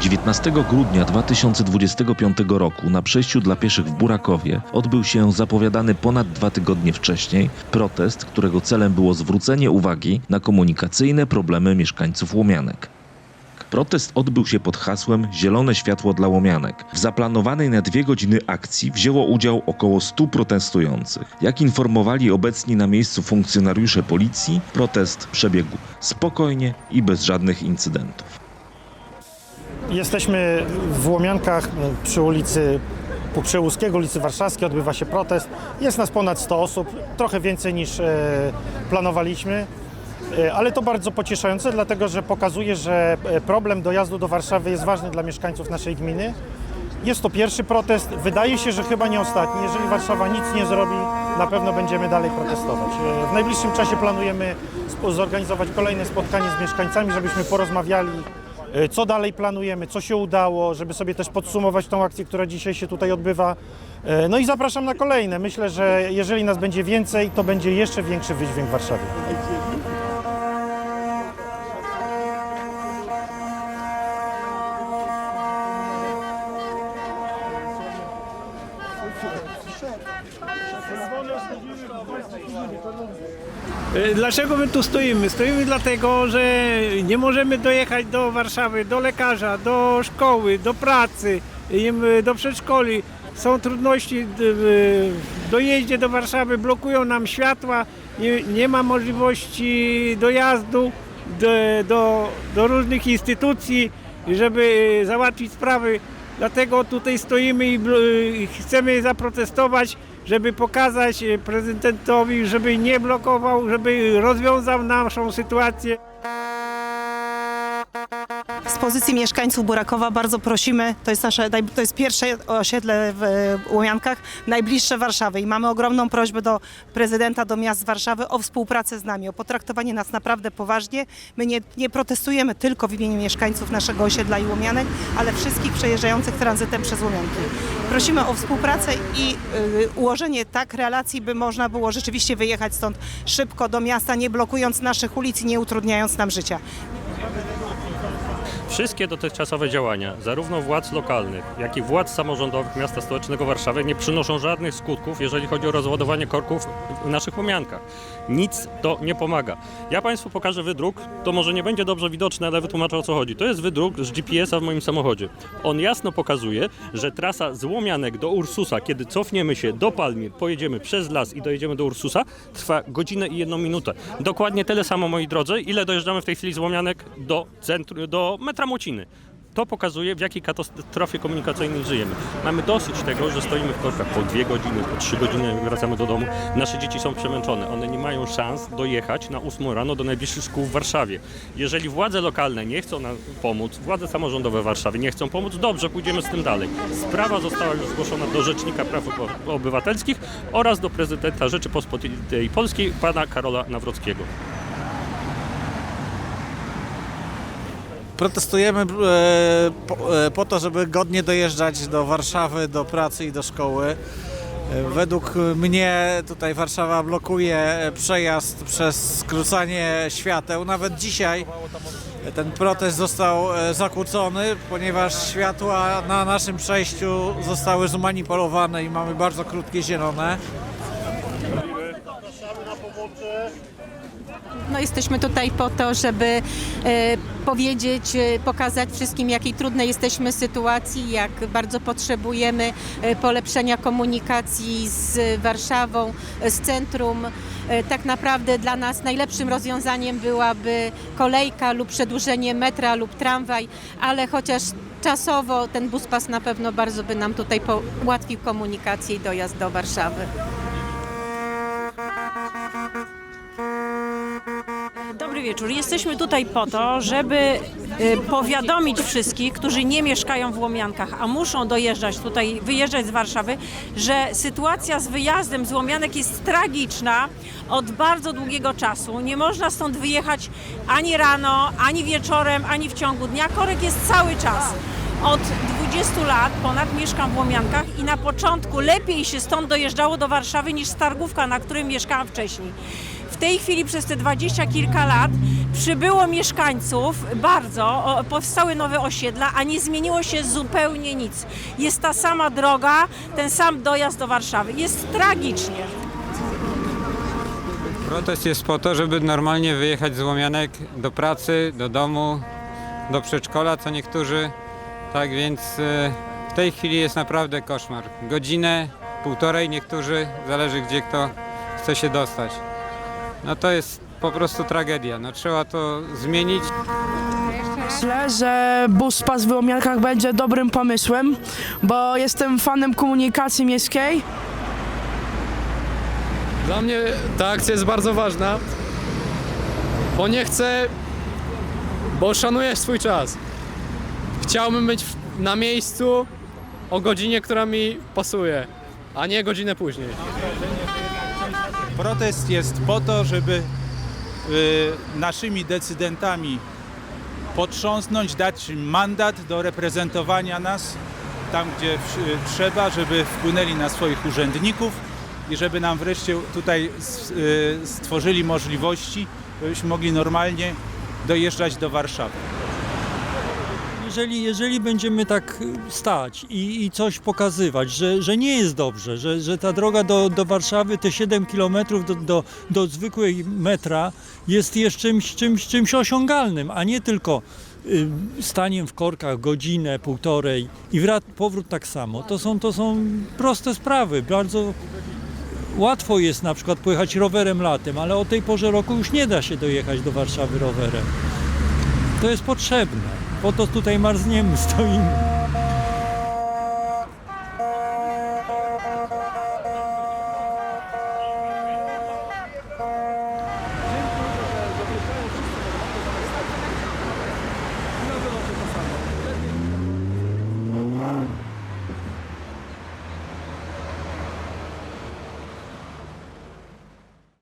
19 grudnia 2025 roku na przejściu dla pieszych w Burakowie odbył się zapowiadany ponad dwa tygodnie wcześniej protest, którego celem było zwrócenie uwagi na komunikacyjne problemy mieszkańców Łomianek. Protest odbył się pod hasłem Zielone światło dla Łomianek. W zaplanowanej na dwie godziny akcji wzięło udział około 100 protestujących. Jak informowali obecni na miejscu funkcjonariusze policji, protest przebiegł spokojnie i bez żadnych incydentów. Jesteśmy w Łomiankach przy ulicy przy Łuskiego, ulicy Warszawskiej, odbywa się protest. Jest nas ponad 100 osób, trochę więcej niż e, planowaliśmy. E, Ale to bardzo pocieszające, dlatego że pokazuje, że e, problem dojazdu do Warszawy jest ważny dla mieszkańców naszej gminy. Jest to pierwszy protest. Wydaje się, że chyba nie ostatni. Jeżeli Warszawa nic nie zrobi, na pewno będziemy dalej protestować. W najbliższym czasie planujemy zorganizować kolejne spotkanie z mieszkańcami, żebyśmy porozmawiali, co dalej planujemy, co się udało, żeby sobie też podsumować tą akcję, która dzisiaj się tutaj odbywa. E, No i zapraszam na kolejne. Myślę, że jeżeli nas będzie więcej, to będzie jeszcze większy wydźwięk w Warszawie. Dlaczego my tu stoimy? Stoimy dlatego, że nie możemy dojechać do Warszawy, do lekarza, do szkoły, do pracy, im, do przedszkoli. Są trudności d- w dojeździe do Warszawy, blokują nam światła, nie, nie ma możliwości dojazdu do, do, do różnych instytucji, żeby załatwić sprawy. Dlatego tutaj stoimy i i chcemy zaprotestować, żeby pokazać e, prezydentowi, żeby nie blokował, żeby rozwiązał naszą sytuację. Pozycji mieszkańców Burakowa bardzo prosimy, to jest nasze, to jest pierwsze osiedle w Łomiankach, najbliższe Warszawy i mamy ogromną prośbę do prezydenta, do miast Warszawy o współpracę z nami, o potraktowanie nas naprawdę poważnie. My nie, nie protestujemy tylko w imieniu mieszkańców naszego osiedla i Łomianek, ale wszystkich przejeżdżających tranzytem przez Łomianki. Prosimy o współpracę i y, ułożenie tak relacji, by można było rzeczywiście wyjechać stąd szybko do miasta, nie blokując naszych ulic i nie utrudniając nam życia. Wszystkie dotychczasowe działania, zarówno władz lokalnych, jak i władz samorządowych miasta stołecznego Warszawy nie przynoszą żadnych skutków, jeżeli chodzi o rozładowanie korków naszych łomiankach. Nic to nie pomaga. Ja Państwu pokażę wydruk, to może nie będzie dobrze widoczne, ale wytłumaczę o co chodzi. To jest wydruk z GPS-a w moim samochodzie. On jasno pokazuje, że trasa z Łomianek do Ursusa, kiedy cofniemy się do Palmir, pojedziemy przez las i dojedziemy do Ursusa, trwa godzinę i jedną minutę. Dokładnie tyle samo, moi drodzy, ile dojeżdżamy w tej chwili z Łomianek do centrum, do metra Mociny. To pokazuje, w jakiej katastrofie komunikacyjnej żyjemy. Mamy dosyć tego, że stoimy w korkach po dwie godziny, po trzy godziny, wracamy do domu. Nasze dzieci są przemęczone. One nie mają szans dojechać na 8 rano do najbliższych szkół w Warszawie. Jeżeli władze lokalne nie chcą nam pomóc, władze samorządowe w Warszawie nie chcą pomóc, dobrze, pójdziemy z tym dalej. Sprawa została już zgłoszona do Rzecznika Praw Obywatelskich oraz do prezydenta Rzeczypospolitej Polskiej, pana Karola Nawrockiego. Protestujemy e, po, e, po to, żeby godnie dojeżdżać do Warszawy, do pracy i do szkoły. E, Według mnie tutaj Warszawa blokuje przejazd przez skrócanie świateł. Nawet dzisiaj ten protest został zakłócony, ponieważ światła na naszym przejściu zostały zmanipulowane i mamy bardzo krótkie zielone. No jesteśmy tutaj po to, żeby e, powiedzieć, e, pokazać wszystkim, jakiej trudnej jesteśmy sytuacji, jak bardzo potrzebujemy e, polepszenia komunikacji z Warszawą, z centrum. Tak naprawdę dla nas najlepszym rozwiązaniem byłaby kolejka lub przedłużenie metra lub tramwaj, ale chociaż czasowo ten buspas na pewno bardzo by nam tutaj ułatwił komunikację i dojazd do Warszawy. Dobry wieczór. Jesteśmy tutaj po to, żeby y, powiadomić wszystkich, którzy nie mieszkają w Łomiankach, a muszą dojeżdżać tutaj, wyjeżdżać z Warszawy, że sytuacja z wyjazdem z Łomianek jest tragiczna od bardzo długiego czasu. Nie można stąd wyjechać ani rano, ani wieczorem, ani w ciągu dnia. Korek jest cały czas. Od 20 lat ponad mieszkam w Łomiankach i na początku lepiej się stąd dojeżdżało do Warszawy niż z Targówka, na którym mieszkałam wcześniej. Tej chwili przez te dwadzieścia kilka lat przybyło mieszkańców bardzo, powstały nowe osiedla, a nie zmieniło się zupełnie nic. Jest ta sama droga, ten sam dojazd do Warszawy. Jest tragicznie. Protest jest po to, żeby normalnie wyjechać z Łomianek do pracy, do domu, do przedszkola, co niektórzy. Tak więc e, w tej chwili jest naprawdę koszmar. Godzinę, półtorej niektórzy, zależy gdzie kto chce się dostać. No to jest po prostu tragedia. No trzeba to zmienić. Myślę, że bus pas w Łomiankach będzie dobrym pomysłem, bo jestem fanem komunikacji miejskiej. Dla mnie ta akcja jest bardzo ważna, bo nie chcę, bo szanuję swój czas. Chciałbym być w- na miejscu o godzinie, która mi pasuje, a nie godzinę później. Protest jest po to, żeby y, naszymi decydentami potrząsnąć, dać mandat do reprezentowania nas tam, gdzie w, trzeba, żeby wpłynęli na swoich urzędników i żeby nam wreszcie tutaj y, stworzyli możliwości, żebyśmy mogli normalnie dojeżdżać do Warszawy. Jeżeli, jeżeli będziemy tak y, stać i, i coś pokazywać, że, że nie jest dobrze, że, że ta droga do, do Warszawy, te 7 kilometrów do, do, do zwykłej metra jest jeszcze czymś, czymś, czymś osiągalnym, a nie tylko y, staniem w korkach godzinę, półtorej i wrat, powrót tak samo. To są, to są proste sprawy. Bardzo łatwo jest na przykład pojechać rowerem latem, ale o tej porze roku już nie da się dojechać do Warszawy rowerem. To jest potrzebne. Po to tutaj marzniemy, stoimy.